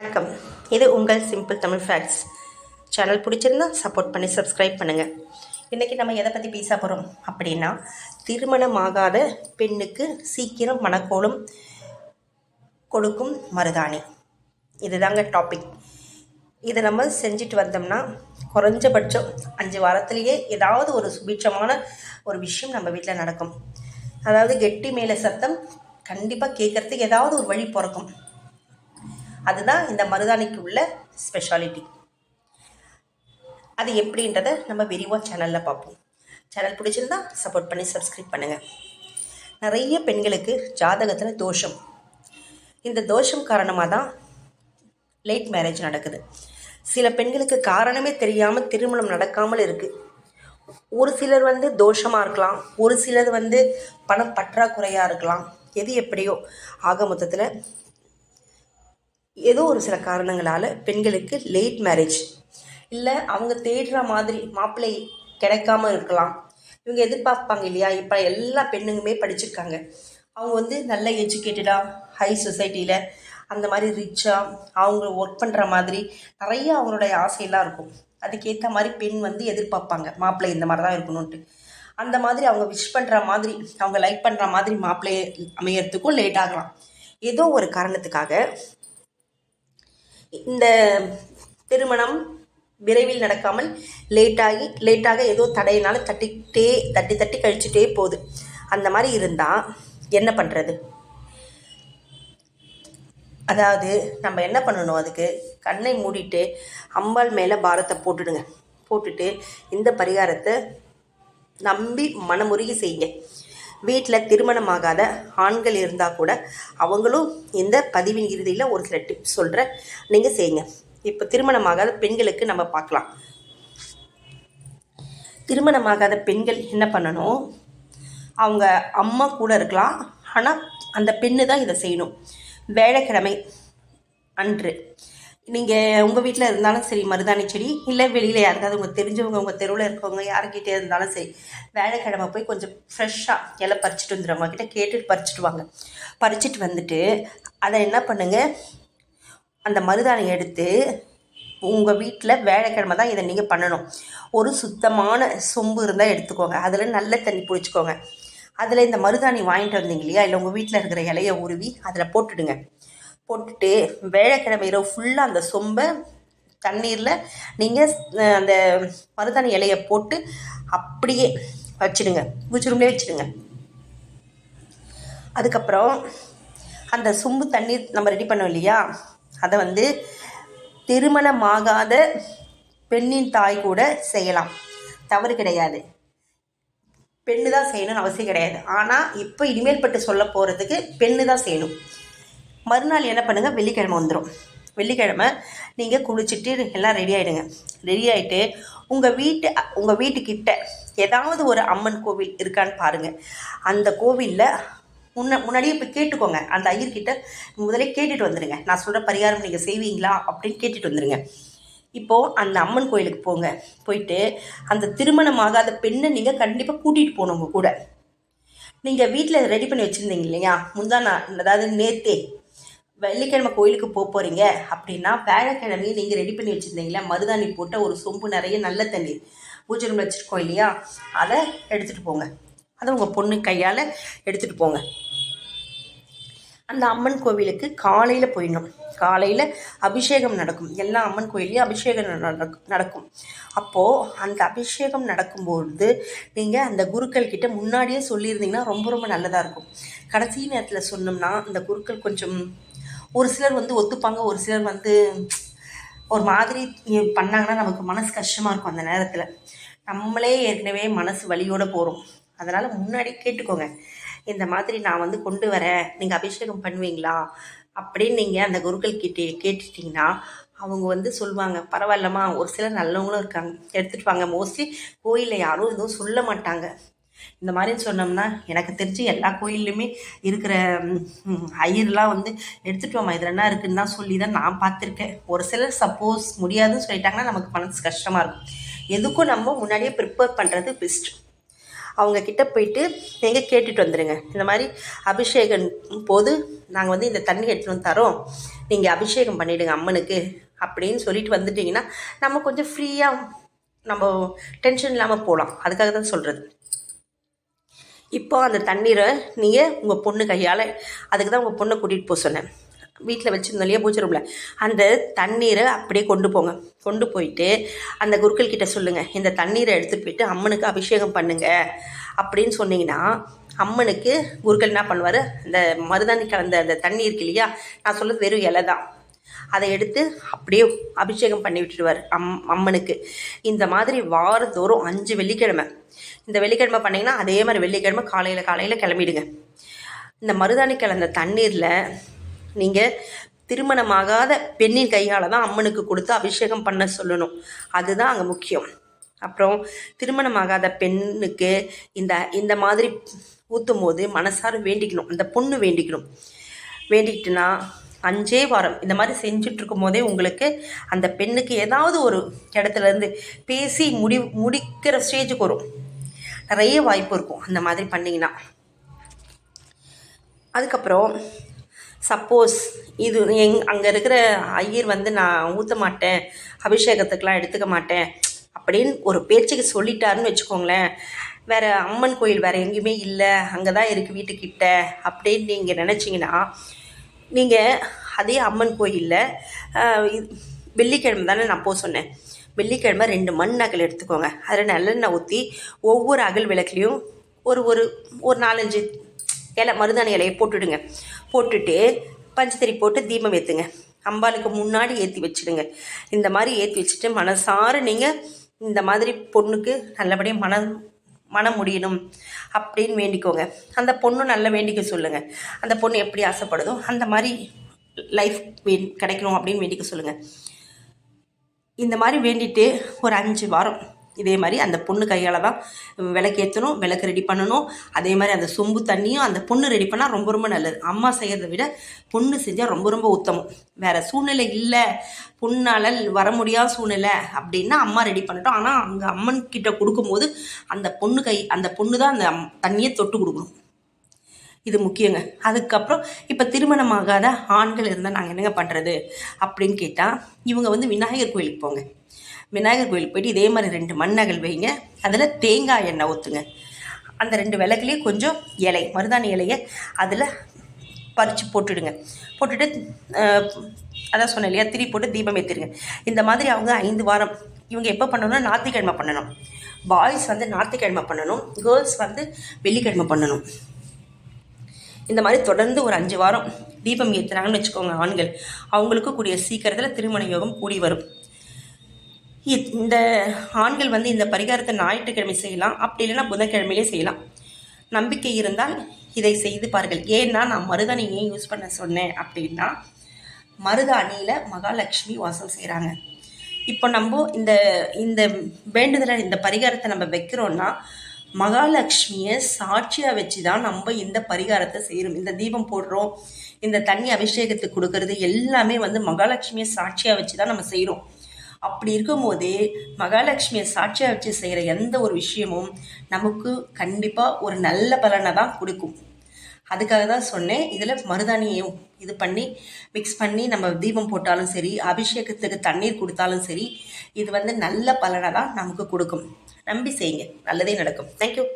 வணக்கம். இது உங்கள் சிம்பிள் தமிழ் ஃபேக்ட்ஸ் சேனல் பிடிச்சிருந்தா சப்போர்ட் பண்ணி சப்ஸ்கிரைப் பண்ணுங்கள் இன்றைக்கி நம்ம எதை பற்றி பேச போகிறோம் அப்படின்னா திருமணமாகாத பெண்ணுக்கு சீக்கிரம் மனக்கோலம் கொடுக்கும் மருதாணி. இதுதாங்க டாபிக் இதை நம்ம செஞ்சுட்டு வந்தோம்னா குறைஞ்சபட்சம் அஞ்சு வாரத்துலேயே ஏதாவது ஒரு சுபீட்சமான ஒரு விஷயம் நம்ம வீட்டில் நடக்கும். அதாவது கெட்டி மேலே சத்தம் கண்டிப்பாக கேட்குறதுக்கு ஏதாவது ஒரு வழி பிறக்கும். அதுதான் இந்த மருதாணிக்கு உள்ள ஸ்பெஷாலிட்டி அது எப்படின்றத நம்ம விரிவாக சேனலில் பார்ப்போம். சேனல் பிடிச்சிருந்தா சப்போர்ட் பண்ணி சப்ஸ்கிரைப் பண்ணுங்கள் நிறைய பெண்களுக்கு ஜாதகத்தில் தோஷம். இந்த தோஷம் காரணமாக தான் லேட் மேரேஜ் நடக்குது. சில பெண்களுக்கு காரணமே தெரியாமல் திருமணம் நடக்காமல் இருக்குது ஒரு சிலர் வந்து தோஷமாக இருக்கலாம். ஒரு சிலர் வந்து பணம் பற்றாக்குறையாக இருக்கலாம். எது எப்படியோ ஆக மொத்தத்தில் ஏதோ ஒரு சில காரணங்களால் பெண்களுக்கு லேட் மேரேஜ் இல்லை அவங்க தேடுற மாதிரி மாப்பிள்ளை கிடைக்காம இருக்கலாம். இவங்க எதிர்பார்ப்பாங்க இல்லையா? இப்போ எல்லா பெண்ணுங்குமே படிச்சிருக்காங்க. அவங்க வந்து நல்ல எஜுகேட்டடாக ஹை சொசைட்டியில் அந்த மாதிரி ரிச்சாக அவங்க ஒர்க் பண்ணுற மாதிரி நிறைய அவங்களுடைய ஆசையெல்லாம் இருக்கும். அதுக்கேற்ற மாதிரி பெண் வந்து எதிர்பார்ப்பாங்க. மாப்பிள்ளை இந்த மாதிரி தான் இருக்கணும்ன்ட்டு. அந்த மாதிரி அவங்க விஷ் பண்ணுற மாதிரி அவங்க லைக் பண்ணுற மாதிரி மாப்பிள்ளையை அமையறதுக்கும் லேட் ஆகலாம். ஏதோ ஒரு காரணத்துக்காக இந்த திருமணம் விரைவில் நடக்காமல் லேட்டாகி லேட்டாக ஏதோ தடையினால தட்டிக்கிட்டே தட்டி தட்டி கழிச்சுட்டே போகுது. அந்த மாதிரி இருந்தால் என்ன பண்ணுறது அதாவது நம்ம என்ன பண்ணணும் அதுக்கு? கண்ணை மூடிட்டு அம்பாள் மேலே பாரத்தை போட்டுடுங்க. போட்டுட்டு இந்த பரிகாரத்தை நம்பி மனமுருகி செய்யுங்க. வீட்டில் திருமணமாகாத ஆண்கள் இருந்தால் கூட அவங்களும் இந்த பதிவின் இறுதியில் ஒரு சில டிப்ஸ் சொல்கிறேன் நீங்கள் செய்யுங்க. இப்போ திருமணமாகாத பெண்களுக்கு நம்ம பார்க்கலாம். திருமணமாகாத பெண்கள் என்ன பண்ணணும்? அவங்க அம்மா கூட இருக்கலாம். ஆனால் அந்த பெண்ணு தான் இதை செய்யணும். வேலைக்கிழமை அன்று நீங்கள் உங்கள் வீட்டில் இருந்தாலும் சரி மருதாணி செடி இல்லை வெளியில் யாருக்காவது உங்கள் தெரிஞ்சவங்க உங்கள் தெருவில் இருக்கவங்க யாருக்கிட்டே இருந்தாலும் சரி வேலைக்கிழமை போய் கொஞ்சம் ஃப்ரெஷ்ஷாக இலை பறிச்சுட்டு வந்துடுவாங்க கிட்டே கேட்டுட்டு பறிச்சுட்டு வாங்க. பறிச்சுட்டு வந்துட்டு அதை என்ன பண்ணுங்கள் அந்த மருதாணி எடுத்து உங்கள் வீட்டில் வேலைக்கிழமை தான் இதை நீங்கள் பண்ணணும். ஒரு சுத்தமான சொம்பு இருந்தால் எடுத்துக்கோங்க. அதில் நல்ல தண்ணி பிடிச்சிக்கோங்க. அதில் இந்த மருதாணி வாங்கிட்டு வந்தீங்க இல்லையா? இல்லை உங்கள் வீட்டில் இருக்கிற இலையை உருவி அதில் போட்டுடுங்க. போட்டுட்டு வேலைக்கிழமை இரவு ஃபுல்லாக அந்த சொம்பை தண்ணீரில் நீங்கள் அந்த மருதாணி இலையை போட்டு அப்படியே வச்சுடுங்க. பூச்சி வச்சுடுங்க. அதுக்கப்புறம் அந்த சொம்பு தண்ணீர் நம்ம ரெடி பண்ணோம் இல்லையா? அதை வந்து திருமணமாகாத பெண்ணின் தாய் கூட செய்யலாம். தவறு கிடையாது. பெண்ணு தான் செய்யணும்னு அவசியம் கிடையாது. ஆனால் இப்போ இனிமேல் பட்டு சொல்ல போகிறதுக்கு பெண்ணு தான் செய்யணும். மறுநாள் என்ன பண்ணுங்கள் வெள்ளிக்கிழமை வந்துடும் வெள்ளிக்கிழமை நீங்கள் குளிச்சுட்டு எல்லாம் ரெடி ஆகிடுங்க ரெடி ஆகிட்டு உங்கள் வீட்டு உங்கள் வீட்டுக்கிட்ட ஏதாவது ஒரு அம்மன் கோவில் இருக்கான்னு பாருங்கள் அந்த கோவிலில் முன்ன முன்னாடியே இப்போ கேட்டுக்கோங்க. அந்த ஐயர்கிட்ட முதலே கேட்டுட்டு வந்துடுங்க நான் சொல்கிற பரிகாரம் நீங்கள் செய்வீங்களா? அப்படின்னு கேட்டுட்டு வந்துடுங்க இப்போது அந்த அம்மன் கோயிலுக்கு போங்க. போயிட்டு அந்த திருமணம் ஆகாத பெண்ணை நீங்கள் கண்டிப்பாக கூட்டிகிட்டு போகணும் உங்கள் கூட. நீங்கள் வீட்டில் ரெடி பண்ணி வச்சுருந்தீங்க இல்லையா? முந்தா நான் அதாவது நேத்தே வெள்ளிக்கிழமை கோயிலுக்கு போக போகிறீங்க அப்படின்னா வேலைக்கிழமையும் நீங்கள் ரெடி பண்ணி வச்சுருந்தீங்களா மருதாணி போட்ட ஒரு சொம்பு நிறைய நல்ல தண்ணீர் பூஜை ரூம் வச்சுருக்கோம் இல்லையா? அதை எடுத்துகிட்டு போங்க. அதை உங்கள் பொண்ணு கையால் எடுத்துகிட்டு போங்க. அந்த அம்மன் கோவிலுக்கு காலையில் போயிடணும். காலையில் அபிஷேகம் நடக்கும். எல்லா அம்மன் கோயிலையும் அபிஷேகம் நடக்கும். அப்போது அந்த அபிஷேகம் நடக்கும்பொழுது நீங்கள் அந்த குருக்கள் கிட்ட முன்னாடியே சொல்லியிருந்தீங்கன்னா ரொம்ப ரொம்ப நல்லதாக இருக்கும். கடைசி நேரத்தில் சொன்னோம்னா அந்த குருக்கள் கொஞ்சம் ஒரு சிலர் வந்து ஒத்துப்பாங்க ஒரு சிலர் வந்து ஒரு மாதிரி பண்ணாங்கன்னா நமக்கு மனசு கஷ்டமாக இருக்கும் அந்த நேரத்தில். நம்மளே ஏற்கனவே மனசு வழியோடு போகிறோம் அதனால் முன்னாடி கேட்டுக்கோங்க. இந்த மாதிரி நான் வந்து கொண்டு வரேன் நீங்கள் அபிஷேகம் பண்ணுவீங்களா அப்படின்னு நீங்கள் அந்த குருக்கள் கிட்டே கேட்டுட்டிங்கன்னா அவங்க வந்து சொல்லுவாங்க பரவாயில்லம்மா ஒரு சிலர் நல்லவங்களும் இருக்காங்க எடுத்துகிட்டு வாங்க. மோஸ்ட்லி கோயிலில் யாரும் எதுவும் சொல்ல மாட்டாங்க. இந்த மாதிரி சொன்னோம்னா எனக்கு தெரிஞ்சு எல்லா கோயில்லையுமே இருக்கிற ஐயர்லாம் வந்து எடுத்துகிட்டு வாமா இதில் என்ன இருக்குன்னு தான் சொல்லி தான் நான் பார்த்துருக்கேன். ஒரு சிலர் சப்போஸ் முடியாதுன்னு சொல்லிட்டாங்கன்னா நமக்கு மனசு கஷ்டமாக இருக்கும். எதுக்கும் நம்ம முன்னாடியே ப்ரிப்பேர் பண்ணுறது பெஸ்ட் அவங்க கிட்ட போயிட்டு நீங்கள் கேட்டுட்டு வந்துடுங்க இந்த மாதிரி அபிஷேகம் போது நாங்கள் வந்து இந்த தண்ணி எடுத்துகிட்டு வந்து தரோம். நீங்கள் அபிஷேகம் பண்ணிவிடுங்க அம்மனுக்கு அப்படின்னு சொல்லிட்டு வந்துட்டிங்கன்னா நம்ம கொஞ்சம் ஃப்ரீயாக நம்ம டென்ஷன் இல்லாமல் போகலாம் அதுக்காக தான் சொல்கிறது இப்போ அந்த தண்ணீரை நீங்கள் உங்கள் பொண்ணு கையால் அதுக்கு தான் உங்கள் பொண்ணை கூட்டிகிட்டு போக சொன்னேன். வீட்டில் வச்சுருந்தோம் இல்லையா பூஜை ரூமில் அந்த தண்ணீரை அப்படியே கொண்டு போங்க. கொண்டு போயிட்டு அந்த குருக்கள் கிட்ட சொல்லுங்கள் இந்த தண்ணீரை எடுத்துகிட்டு போயிட்டு அம்மனுக்கு அபிஷேகம் பண்ணுங்க அப்படின்னு சொன்னீங்கன்னா அம்மனுக்கு குருக்கள் என்ன பண்ணுவார்? அந்த மருதாணி கலந்த அந்த தண்ணி இருக்கு இல்லையா நான் சொல்கிறது வெறும் இலை தான் அதை எடுத்து அப்படியே அபிஷேகம் பண்ணி விட்டுடுவார் அம் அம்மனுக்கு. இந்த மாதிரி வாரந்தோறும் அஞ்சு வெள்ளிக்கிழமை. இந்த வெள்ளிக்கிழமை பண்ணிங்கன்னா அதே மாதிரி வெள்ளிக்கிழமை காலையில் காலையில் கிளம்பிடுங்க. இந்த மருதாணி கலந்த தண்ணீரில் நீங்கள் திருமணமாகாத பெண்ணின் கையால் தான் அம்மனுக்கு கொடுத்து அபிஷேகம் பண்ண சொல்லணும். அதுதான் அங்கே முக்கியம். அப்புறம் திருமணமாகாத பெண்ணுக்கு இந்த இந்த மாதிரி ஊற்றும் போது மனசார வேண்டிக்கணும். அந்த பொண்ணு வேண்டிக்கணும். வேண்டிக்கிட்டுனா அஞ்சே வாரம் இந்த மாதிரி செஞ்சுட்டு இருக்கும் போதே உங்களுக்கு அந்த பெண்ணுக்கு ஏதாவது ஒரு இடத்துல இருந்து பேசி முடி முடிக்கிற ஸ்டேஜுக்கு வரும். நிறைய வாய்ப்பு இருக்கும் அந்த மாதிரி பண்ணிங்கன்னா. அதுக்கப்புறம் சப்போஸ் இது எங் அங்கே இருக்கிற ஐயர் வந்து நான் ஊற்ற மாட்டேன் அபிஷேகத்துக்கெலாம் எடுத்துக்க மாட்டேன் அப்படின்னு ஒரு பேச்சுக்கு சொல்லிட்டாருன்னு வச்சுக்கோங்களேன். வேறு அம்மன் கோயில் வேறு எங்கேயுமே இல்லை அங்கே தான் இருக்குது வீட்டுக்கிட்ட அப்படின்னு நீங்கள் நினச்சிங்கன்னா நீங்கள் அதே அம்மன் கோயிலில் வெள்ளிக்கிழமை தானே நான் போக சொன்னேன். வெள்ளிக்கிழமை ரெண்டு மண் அகல் எடுத்துக்கோங்க. அதில் நல்லெண்ணெய் ஊற்றி ஒவ்வொரு அகல் விளக்குலேயும் ஒரு ஒரு ஒரு நாலஞ்சு இலை மருதாணி இலையை போட்டுடுங்க. போட்டுட்டு பஞ்சத்திரி போட்டு தீபம் ஏற்றுங்க அம்பாளுக்கு முன்னாடி ஏற்றி வச்சுடுங்க. இந்த மாதிரி ஏற்றி வச்சுட்டு மனசார நீங்கள் இந்த மாதிரி பொண்ணுக்கு நல்லபடியாக மனம் மனம் முடியணும் அப்படின்னு வேண்டிக்கோங்க. அந்த பொண்ணு நல்ல வேண்டிக்க சொல்லுங்கள் அந்த பொண்ணு எப்படி ஆசைப்படுதோ அந்த மாதிரி லைஃப் வே கிடைக்கணும் அப்படின்னு வேண்டிக்க சொல்லுங்கள் இந்த மாதிரி வேண்டிட்டு ஒரு அஞ்சு வாரம் இதே மாதிரி அந்த பொண்ணு கையால் தான் விளக்கு ஏற்றணும் விளக்கு ரெடி பண்ணணும். அதே மாதிரி அந்த சொம்பு தண்ணியும் அந்த பொண்ணு ரெடி பண்ணால் ரொம்ப ரொம்ப நல்லது. அம்மா செய்கிறத விட பொண்ணு செஞ்சால் ரொம்ப ரொம்ப உத்தமம். வேறு சூழ்நிலை இல்லை. பொண்ணால் வர முடியாத சூழ்நிலை அப்படின்னா அம்மா ரெடி பண்ணட்டும். ஆனால் அங்கே அம்மன் கிட்ட கொடுக்கும்போது அந்த பொண்ணு கை அந்த பொண்ணு தான் அந்த தண்ணியை தொட்டு கொடுக்கணும். இது முக்கியங்க. அதுக்கப்புறம் இப்போ திருமணமாகாத ஆண்கள் இருந்தால் நாங்கள் என்னங்க பண்ணுறது அப்படின்னு கேட்டால் இவங்க வந்து விநாயகர் கோயிலுக்கு போங்க. விநாயகர் கோயிலுக்கு போயிட்டு இதே மாதிரி ரெண்டு மண்ணகல் வைங்க. அதில் தேங்காய் எண்ணெய் ஊற்றுங்க அந்த ரெண்டு விளக்குலேயும் கொஞ்சம் இலை மருதாணி இலையை அதில் பறித்து போட்டுடுங்க. போட்டுட்டு அதான் சொன்னேன் இல்லையா திரி போட்டு தீபம் ஏற்றிடுங்க இந்த மாதிரி அவங்க ஐந்து வாரம் இவங்க எப்போ பண்ணணும்னா ஞாயிற்றுக்கிழமை பண்ணணும். பாய்ஸ் வந்து ஞாயிற்றுக்கிழமை பண்ணணும் கேர்ள்ஸ் வந்து வெள்ளிக்கிழமை பண்ணணும். இந்த மாதிரி தொடர்ந்து ஒரு அஞ்சு வாரம் தீபம் ஏற்றுறாங்கன்னு வச்சுக்கோங்க ஆண்கள். அவங்களுக்கு கூடிய சீக்கிரத்தில் திருமண யோகம் கூடி வரும். இந்த ஆண்கள் வந்து இந்த பரிகாரத்தை ஞாயிற்றுக்கிழமை செய்யலாம். அப்படி இல்லைன்னா புதன்கிழமையிலே செய்யலாம். நம்பிக்கை இருந்தால் இதை செய்து பாருங்கள். ஏன்னா நான் மருதாணி ஏன் யூஸ் பண்ண சொன்னேன் அப்படின்னா மருதாணியில் மகாலட்சுமி வாசம் செய்கிறாங்க இப்போ நம்ம இந்த இந்த வேண்டுதலை இந்த பரிகாரத்தை நம்ம வைக்கிறோன்னா மகாலட்சுமியை சாட்சியாக வச்சு தான் நம்ம இந்த பரிகாரத்தை செய்கிறோம் இந்த தீபம் போடுறோம் இந்த தண்ணி அபிஷேகத்துக்கு கொடுக்கறது எல்லாமே வந்து மகாலட்சுமியை சாட்சியாக வச்சு தான் நம்ம செய்கிறோம் அப்படி இருக்கும்போதே மகாலட்சுமியை சாட்சியாக வச்சு செய்கிற எந்த ஒரு விஷயமும் நமக்கு கண்டிப்பாக ஒரு நல்ல பலனை தான் கொடுக்கும். அதுக்காக தான் சொன்னேன். இதில் மருதாணியும் இது பண்ணி மிக்ஸ் பண்ணி நம்ம தீபம் போட்டாலும் சரி அபிஷேகத்துக்கு தண்ணீர் கொடுத்தாலும் சரி இது வந்து நல்ல பலனை தான் நமக்கு கொடுக்கும். நம்பி செய்யுங்க. நல்லதே நடக்கும். தேங்க்யூ